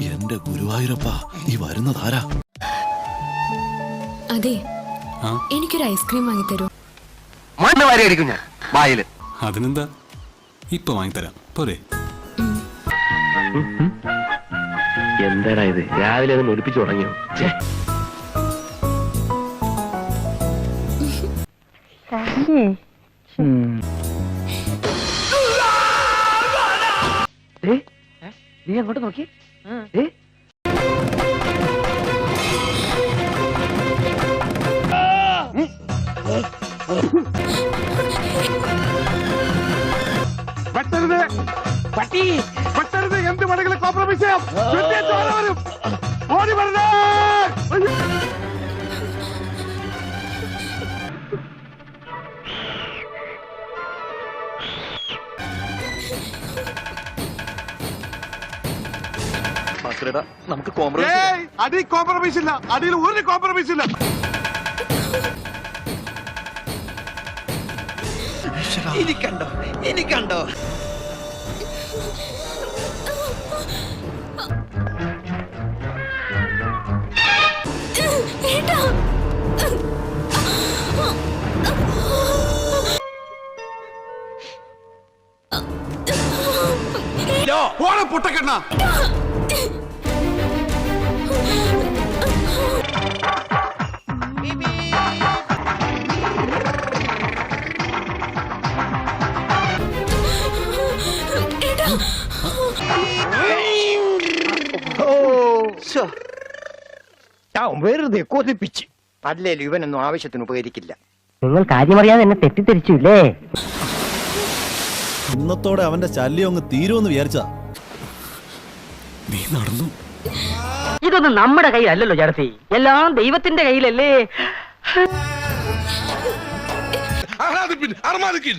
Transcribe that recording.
എന്റെ ഗുരുവായൂരപ്പ ഈ വരുന്നതാരാ അതെ. ആ? എനിക്കൊരു ഐസ്ക്രീം വാങ്ങിത്തരൂ. മണ്ണ് വാരി അടിക്കും ഞാൻ. വായിൽ. അതിനെന്താ? ഇപ്പൊ വാങ്ങിത്തരാം. പോരെ. എന്താടാ ഇത്? രാവിലെ അത് ഒളിപ്പിച്ചു തുടങ്ങിയോ? നീ അങ്ങോട്ട് നോക്കി பட்டருது பட்டி பட்டருது எந்த மடங்களை காம்ப்ரமைஸ் നമുക്ക് കോംപ്രമൈസ് അടി കോംപ്രമൈസ് ഇല്ല. അടിയിൽ ഒരു കോംപ്രമൈസ് ഇല്ല. ഇനി കണ്ടോ ഇനി കണ്ടോ ഏട്ടാ. ഓണം പൊട്ടക്കെണ്ണ. ഞാൻ വെറുതെ കൊതിപ്പിച്ച്. അല്ലേലും ഇവനൊന്നും ആവശ്യത്തിന് ഉപകരിക്കില്ല. നിങ്ങൾ കാര്യമറിയാതെ എന്നെ തെറ്റിദ്ധരിച്ചില്ലേ? ഇന്നത്തോടെ അവന്റെ ശല്യം അങ്ങ് തീരുമെന്ന് വിചാരിച്ചാ നീ നടന്നു. ഇതൊന്നും നമ്മുടെ കയ്യിലല്ലല്ലോ ചേട്ടത്തി. എല്ലാം ദൈവത്തിന്റെ കയ്യിലല്ലേ? ആഹ്ലാദിപ്പിൻ അർമാദിക്കിൻ.